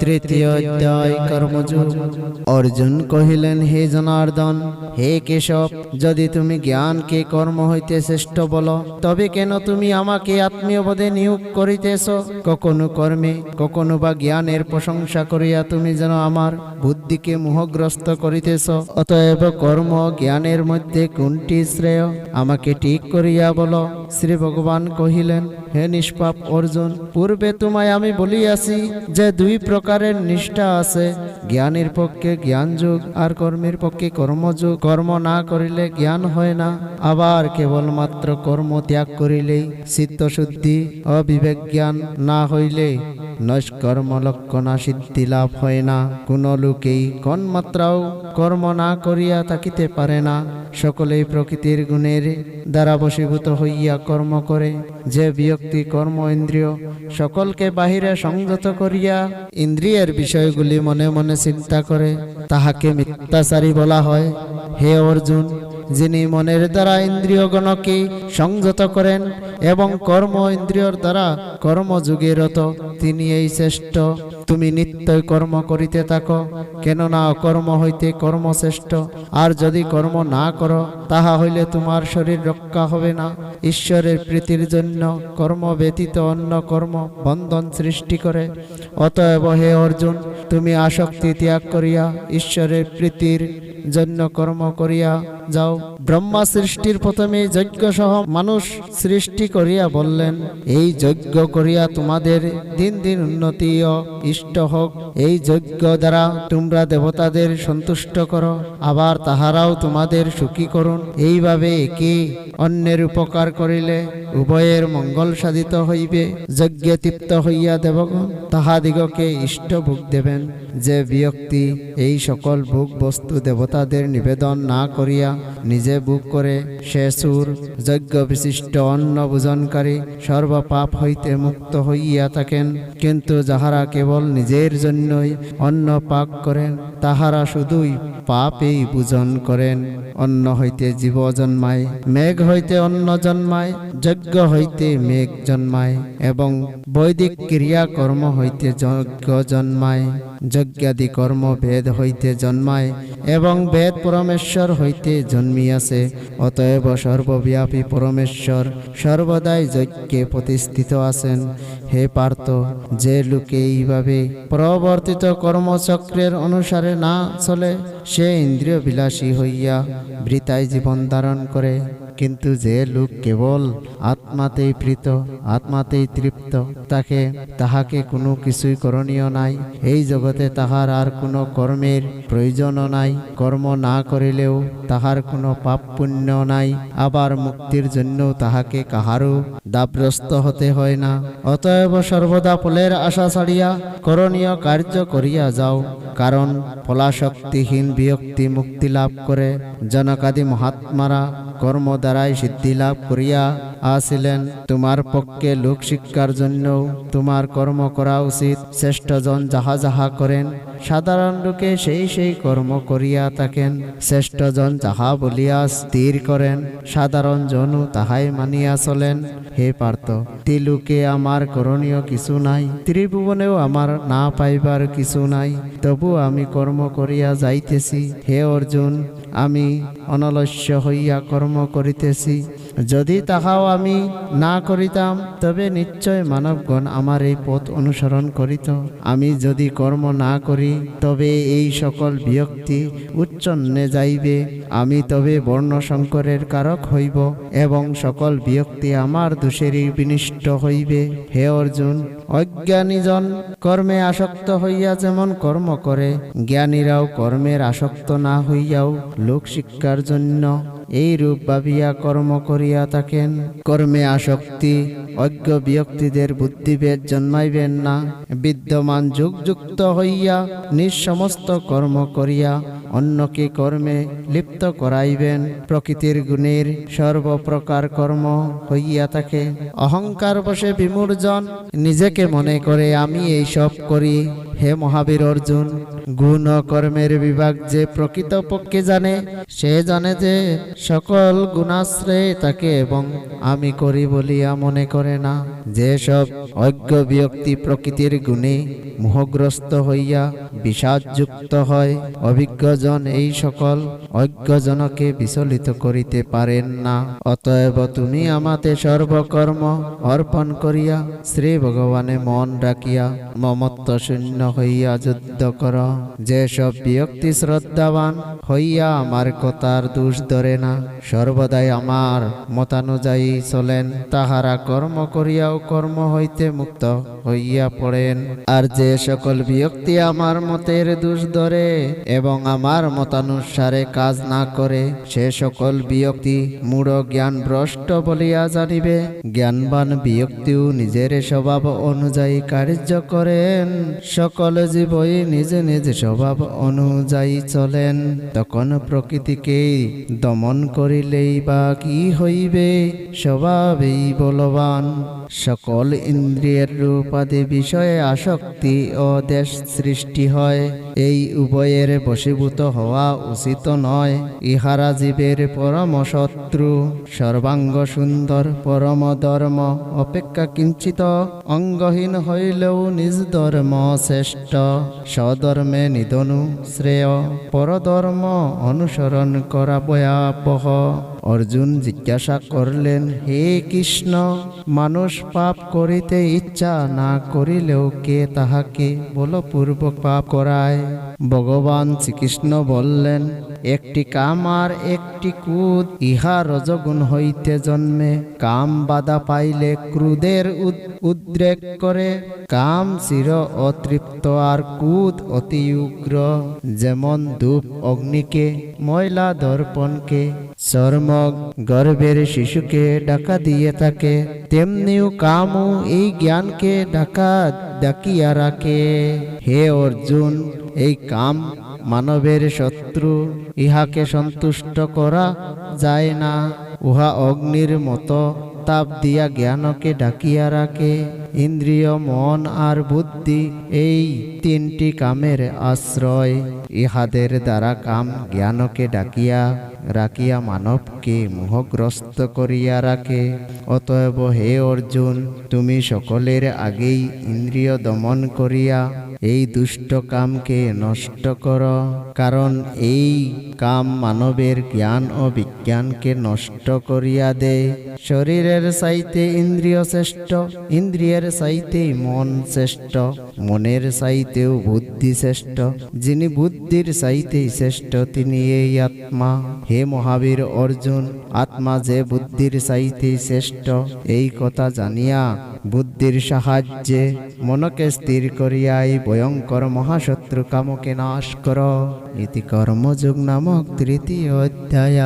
তৃতীয় অধ্যায় কর্মযোগ অর্জুন কহিলেন, হে জনার্দন, হে কেশব, যদি তুমি জ্ঞানকে কর্ম হইতে শ্রেষ্ঠ বলো, তবে কেন তুমি আমাকে আত্মীয়বোধে নিয়োগ করিতেছ? কখনো কর্মে, কখনো বা জ্ঞানের প্রশংসা করিয়া তুমি যেন আমার বুদ্ধিকে মোহগ্রস্ত করিতেছ। অতএব কর্ম জ্ঞানের মধ্যে কোনটি শ্রেয়? আমাকে ঠিক করিয়া বলো। শ্রী ভগবান কহিলেন, হে নিষ্পাপ অর্জুন, পূর্বে তোমায় আমি বলিয়াছি যে দুই প্রকারের নিষ্ঠা আছে। জ্ঞানের পক্ষে জ্ঞান যুগ আর কর্মের পক্ষে কর্মযোগ। কর্ম না করিলে জ্ঞান হয় না। আবার কেবলমাত্র কর্ম ত্যাগ করিলেই চিত্তশুদ্ধি, অবিবেক জ্ঞান না হইলে নৈষ্কর্ম লক্ষণা সিদ্ধি লাভ হয় না। কোন লোকেই কোন মাত্রাও কর্ম না করিয়া থাকিতে পারে না। সকলেই প্রকৃতির গুণের দ্বারা বশীভূত হইয়া কর্ম করে। যে ব্যক্তি কর্ম ইন্দ্রিয় সকলকে বাহিরে সংযত করিয়া ইন্দ্রিয়ের বিষয়গুলি মনে মনে চিন্তা করে, তাহাকে মিথ্যাচারী বলা হয়। হে অর্জুন যিনি মনের দ্বারা ইন্দ্রিয়গণকে সংযত করেন এবং কর্ম ইন্দ্রিয়র দ্বারা কর্মযোগে রত, তিনি এই শ্রেষ্ঠ। তুমি নিত্যই কর্ম করিতে থাকো, কেননা অকর্ম হইতে কর্ম শ্রেষ্ঠ। আর যদি কর্ম না করো, তাহা হইলে তোমার শরীর রক্ষা হবে না। ঈশ্বরের প্রীতির জন্য কর্ম ব্যতীত অন্য কর্ম বন্ধন সৃষ্টি করে। অতএব হে অর্জুন, তুমি আসক্তি ত্যাগ করিয়া ঈশ্বরের প্রীতির জন্য কর্ম করিয়া যাও। ব্রহ্মা সৃষ্টির প্রথমে যজ্ঞ সহ মানুষ সৃষ্টি করিয়া বললেন, এই যজ্ঞ করিয়া তোমাদের দিন দিন উন্নতি ইষ্ট হোক। এই যজ্ঞ দ্বারা তোমরা দেবতাদের সন্তুষ্ট করো, আবার তাহারাও তোমাদের সুখী করুন। এইভাবে একে অন্যের উপকার করিলে উভয়ের মঙ্গল সাধিত হইবে। যজ্ঞে তৃপ্ত হইয়া দেবগণ তাহাদিগকে ইষ্ট ভোগ দেবেন। যে ব্যক্তি এই সকল ভোগ বস্তু দেবতাদের নিবেদন না করিয়া নিজে ভোগ করে সে সুর যজ্ঞ বিশিষ্ট অন্ন ভোজনকারী সর্বপাপ হইতে মুক্ত হইয়া থাকেন। কিন্তু যাহারা কেবল নিজের জন্যই অন্ন পাক করেন, তাহারা শুধুই পাপেই ভোজন করেন। অন্ন হইতে জীব জন্মায়, মেঘ হইতে অন্ন জন্মায়, যজ্ঞ হইতে মেঘ জন্মায় এবং বৈদিক ক্রিয়া কর্ম হইতে যজ্ঞ জন্মায়। যজ্ঞাদি কর্ম বেদ হইতে জন্মায় এবং বেদ পরমেশ্বর হইতে জন্মিয়াছে। অতএব সর্বব্যাপী পরমেশ্বর সর্বদাই যজ্ঞে প্রতিষ্ঠিত আছেন। হে পার্থ, যে লোকে এইভাবে প্রবর্তিত কর্মচক্রের অনুসারে না চলে, সে ইন্দ্রিয় বিলাসী হইয়া বৃতায় জীবন ধারণ করে। কিন্তু যে লোক কেবল আত্মাতেই প্রীত, আত্মাতেই তৃপ্ত। তাকে, তাহাকে কোনো কিছুই করণীয় নাই। এই জগতে তাহার আর কোনো কর্মের প্রয়োজনও নাই। কর্ম না করিলেও তাহার কোনো পাপ পুণ্য নাই। আবার মুক্তির জন্য তাহাকে কাহারও দাবগ্রস্ত হতে হয় না। অতএব সর্বদা ফলের আশা ছাড়িয়া করণীয় কার্য করিয়া যাও। কারণ ফলাশক্তিহীন বিয়ক্তি মুক্তি লাভ করে জনকাদি মহাত্মারা কর্ম দ্বারাই সিদ্ধি লাভ করিয়া আসিলেন। তোমার পক্ষে লোক শিক্ষার জন্য তোমার কর্ম করা উচিত। শ্রেষ্ঠজন যাহা যাহা করেন, সাধারণ লোকে সেই সেই কর্ম করিয়া থাকেন। শ্রেষ্ঠজন যাহা বলিয়া স্থির করেন, সাধারণ জনও তাহাই মানিয়া চলেন। হে পার্থ তিলুকে আমার করণীয় কিছু নাই, ত্রিভুবনেও আমার না পাইবার কিছু নাই। তবু আমি কর্ম করিয়া যাইতেছি। হে অর্জুন আমি অনলস্য হইয়া কর্ম করিতেছি। যদি তাহাও আমি না করিতাম, তবে নিশ্চয় মানবগণ আমার এই পথ অনুসরণ করিত। আমি যদি কর্ম না করি, তবে এই সকল বিয়ক্তি উচ্চন্নে যাইবে। আমি তবে বর্ণ সংকরের কারক হইব এবং সকল বিয়ক্তি আমার দোষেরই বিনিষ্ট হইবে। হে অর্জুন, অজ্ঞানীজন, কর্মে আসক্ত হইয়া যেমন কর্ম করে, জ্ঞানীরাও কর্মের আসক্ত না হইয়াও লোক শিক্ষার জন্য এই রূপ ভাবিয়া কর্ম করিয়া থাকেন। কর্মে আসক্তি, অজ্ঞ ব্যক্তিদের বুদ্ধিভেদ জন্মাইবেন না। বিদ্যমান যুগযুক্ত হইয়া নিঃসমস্ত কর্ম করিয়া অন্যকে কর্মে লিপ্ত করাইবেন। প্রকৃতির গুণের সর্বপ্রকার কর্ম হইয়া থাকে। অহংকার বসে বিমূর্জন নিজেকে মনে করে, আমি এই সব করি। হে মহাবীর অর্জুন গুণ কর্মের বিভাগ যে প্রকৃতপক্ষে জানে, সে জানে যে সকল গুণাশ্রয়ে তাকে এবং আমি করি বলিয়া মনে করে না। যেসব অজ্ঞ ব্যক্তি প্রকৃতির গুণে মোহগ্রস্ত হইয়া বিষাদযুক্ত হয়, অভিজ্ঞজন এই সকল অজ্ঞজনকে বিচলিত করিতে পারেন না। অতএব তুমি আমাতে সর্বকর্ম অর্পণ করিয়া শ্রী ভগবানে মন রাখিয়া মমত্ব শূন্য হইয়া যুদ্ধ কর। যেসব ব্যক্তি শ্রদ্ধাবান, হইয়া আমার কথার দোষ ধরে না। সর্বদাই আমার মতানুযায়ী চলেন, তাহারা কর্ম করিয়াও কর্ম হইতে মুক্ত হইয়া পড়েন। আর যে সকল ব্যক্তি আমার মতের দোষ ধরে এবং আমার মতানুসারে কাজ না করে, সে সকল ব্যক্তি মূঢ় জ্ঞান ভ্রষ্ট বলিয়া জানিবে, জ্ঞানবান ব্যক্তিও নিজের স্বভাব অনুযায়ী কার্য করেন। সকল জীবই নিজে নিজ স্বভাব অনুযায়ী চলেন তখন প্রকৃতিকে দমন করিলেই বা কি হইবে স্বভাবেই বলবান। সকল ইন্দ্রিয়ের রূপাদি বিষয়ে আসক্তি ও দেশ সৃষ্টি হয়। এই উভয়ের বশীভূত হওয়া উচিত নয়। ইহারা জীবের পরম শত্রু, সর্বাঙ্গ সুন্দর পরম ধর্ম, অপেক্ষা কিঞ্চিত অঙ্গহীন হইলেও নিজ ধর্ম শ্রেষ্ঠ। স্বধর্মে নিধনু শ্রেয়, পরধর্ম অনুসরণ করা ভয়াবহ। অর্জুন জিজ্ঞাসা করলেন, হে কৃষ্ণ, মানুষ পাপ করিতে ইচ্ছা না করিলেও কে তাহাকে বলপূর্বক পাপ করায়? ভগবান শ্রীকৃষ্ণ বললেন, একটি কাম আর একটি কুদ ইহা রজগুণ হইতে জন্মে। কাম বাধা পাইলে ক্রুদের উদ- উদ্রেক করে। কাম চির অতৃপ্ত আর কুদ অতি উগ্র। যেমন ধূপ অগ্নিকে, ময়লা দর্পণকে চর্ম গর্ভের শিশুকে ডাকা দিয়ে থাকে, তেমনিও কামও এই জ্ঞানকে ডাকা ডাকিয়া রাখে। হে অর্জুন, এই কাম মানবের শত্রু, ইহাকে সন্তুষ্ট করা যায় না। উহা অগ্নির মতো। তাপ দিয়া জ্ঞানকে ডাকিয়া রাখে। ইন্দ্রিয়, মন আর বুদ্ধি এই তিনটি কামের আশ্রয়। ইহাদের দ্বারা কাম জ্ঞানকে ডাকিয়া, রাখিয়া মানবকে মোহগ্রস্ত করিয়া রাখে। অতএব হে অর্জুন, তুমি সকলের আগেই ইন্দ্রিয় দমন করিয়া এই দুষ্ট কামকে নষ্ট কর, কারণ এই কাম মানবের জ্ঞান ও বিজ্ঞানকে নষ্ট করিয়া দেয় শরীরের চাইতে ইন্দ্রিয় শ্রেষ্ঠ, ইন্দ্রিয়ের চাইতে মন শ্রেষ্ঠ, মনের চাইতেও বুদ্ধি শ্রেষ্ঠ, যিনি বুদ্ধির চাইতেই শ্রেষ্ঠ, তিনি এই আত্মা। হে মহাবীর অর্জুন, আত্মা যে বুদ্ধির চাইতে শ্রেষ্ঠ, এই কথা জানিয়া বুদ্ধির সাহায্যে মনকে স্থির করিয়াই ভয়ঙ্কর মহাশত্রু কামকে নাশ কর। ইতি কর্মযোগ নামক তৃতীয় অধ্যায়।